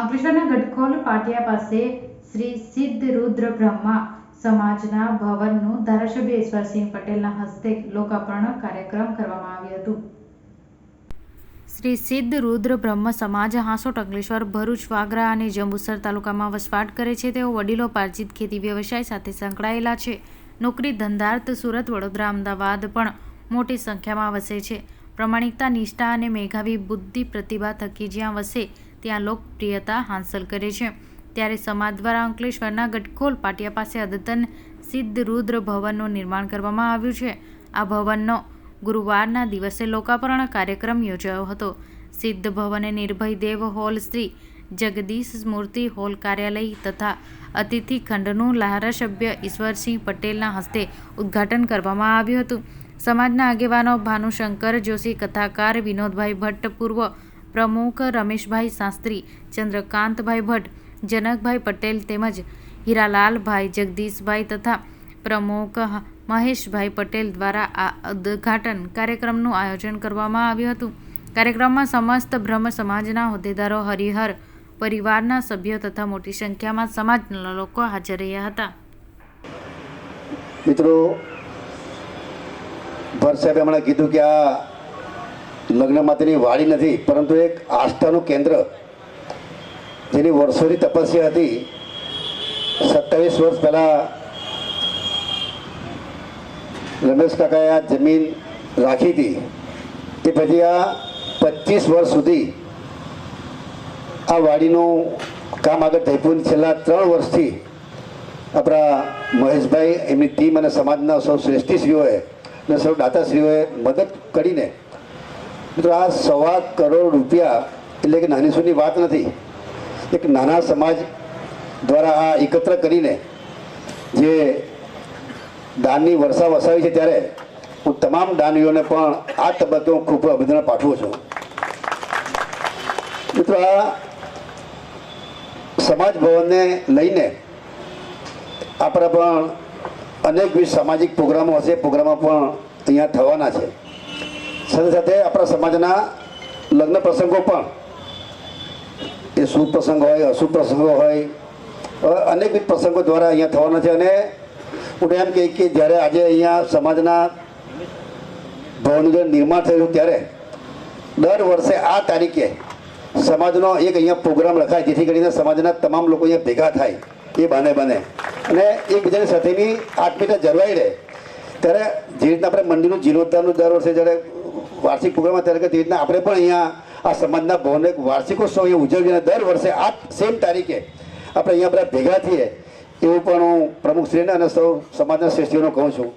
અંકલેશ્વરના ગટખોલ પાટિયા પાસે શ્રી સિદ્ધ રુદ્ર બ્રહ્મા સમાજના ભવનનું ધારાસભ્ય ઈશ્વરસિંહ પટેલના હસ્તે લોકાર્પણ કાર્યક્રમ કરવામાં આવ્યો હતો. શ્રી સિદ્ધ રુદ્ર બ્રહ્મ સમાજ હાંસોટ અંકલેશ્વર, ભરૂચ, વાગરા અને જંબુસર તાલુકામાં વસવાટ કરે છે. તેઓ વડીલો પાર્જિત ખેતી વ્યવસાય સાથે સંકળાયેલા છે. નોકરી ધંધાર્થ સુરત, વડોદરા, અમદાવાદ પણ મોટી સંખ્યામાં વસે છે. પ્રમાણિકતા, નિષ્ઠા અને મેઘાવી બુદ્ધિ પ્રતિભા થકી જ્યાં વસે ત્યાં લોકપ્રિયતા હાંસલ કરે છે. ત્યારે સમાજ દ્વારા અંકલેશ્વરના ગટખોલ પાટિયા પાસે અદ્યતન સિદ્ધ રુદ્ર ભવનનું નિર્માણ કરવામાં આવ્યું છે. આ ભવનનો ગુરુવારના દિવસે લોકાર્પણ કાર્યક્રમ યોજાયો હતો. સિદ્ધ ભવને નિર્ભય દેવ હોલ શ્રી જગદીશ સ્મૃતિ હોલ કાર્યાલય તથા અતિથિ ખંડનું ધારાસભ્ય ઈશ્વરસિંહ પટેલના હસ્તે ઉદ્ઘાટન કરવામાં આવ્યું હતું. સમાજના આગેવાનો ભાનુશંકર જોશી, કથાકાર વિનોદભાઈ ભટ્ટ, પૂર્વ પ્રમુખ રમેશભાઈ શાસ્ત્રી, ચંદ્રકાંતભાઈ ભટ્ટ, જનકભાઈ પટેલ તેમજ હીરાલાલભાઈ જગદીશભાઈ તથા પ્રમુખ મહેશભાઈ પટેલ દ્વારા આ ઉદ્ઘાટન કાર્યક્રમનું આયોજન કરવામાં આવ્યું હતું. કાર્યક્રમમાં સમસ્ત બ્રહ્મ સમાજના હોદ્દેદારો, હરિહર પરિવારના સભ્યો તથા મોટી સંખ્યામાં સમાજના લોકો હાજર રહ્યા હતા. મિત્રો ભર સાહેબે હમણાં કીધું કે આ લગ્ન માટેની વાડી નથી, પરંતુ એક આસ્થાનું કેન્દ્ર. જેની વર્ષોની તપસ્યા હતી. સત્તાવીસ વર્ષ પહેલાં રમેશ કાકાએ આ જમીન રાખી હતી. તે પછી આ પચીસ વર્ષ સુધી આ વાડીનું કામ આગળ થયું છેલ્લા ત્રણ વર્ષથી આપણા મહેશભાઈ, એમની ટીમ અને સમાજના સૌ શ્રેષ્ઠીશ્રીઓએ અને સૌ દાતાશ્રીઓએ મદદ કરીને મિત્રો, આ સવા કરોડ રૂપિયા એટલે કે નાની સુની વાત નથી. એક નાના સમાજ દ્વારા આ એકત્ર કરીને જે દાનની વર્ષા વસાવી છે ત્યારે હું તમામ દાનવીઓને પણ આ તબક્કે હું ખૂબ અભિનંદન પાઠવું છું. મિત્રો, આ સમાજ ભવનને લઈને આપણા પણ અનેકવિધ સામાજિક પ્રોગ્રામો હશે. પ્રોગ્રામો પણ અહીંયા થવાના છે. સાથે સાથે આપણા સમાજના લગ્ન પ્રસંગો પણ. એ શુભ પ્રસંગ હોય, અશુભ પ્રસંગો હોય અનેકવિધ પ્રસંગો દ્વારા અહીંયા થવાના છે અને હું એમ કહી કે જ્યારે આજે અહીંયા સમાજના ભવનનું નિર્માણ થયું ત્યારે દર વર્ષે આ તારીખે સમાજનો એક અહીંયા પ્રોગ્રામ રખાય, જેથી કરીને સમાજના તમામ લોકો અહીંયા ભેગા થાય, એ બને બને અને એકબીજાની સાથેની આત્મીયતા જળવાઈ રહે. ત્યારે જે રીતના આપણે મંદિરનું જીર્ણોદ્ધારનું દર વર્ષે જ્યારે વાર્ષિક પ્રોગ્રામ ત્યારે કે તે રીતના આપણે પણ અહીંયા આ સમાજના ભવનનો એક વાર્ષિકોત્સવ અહીંયા ઉજવીને દર વર્ષે આ સેમ તારીખે આપણે અહીંયા બધા ભેગા થઈએ એવું પણ હું પ્રમુખશ્રીને અને સૌ સમાજના શ્રેષ્ઠીઓને કહું છું.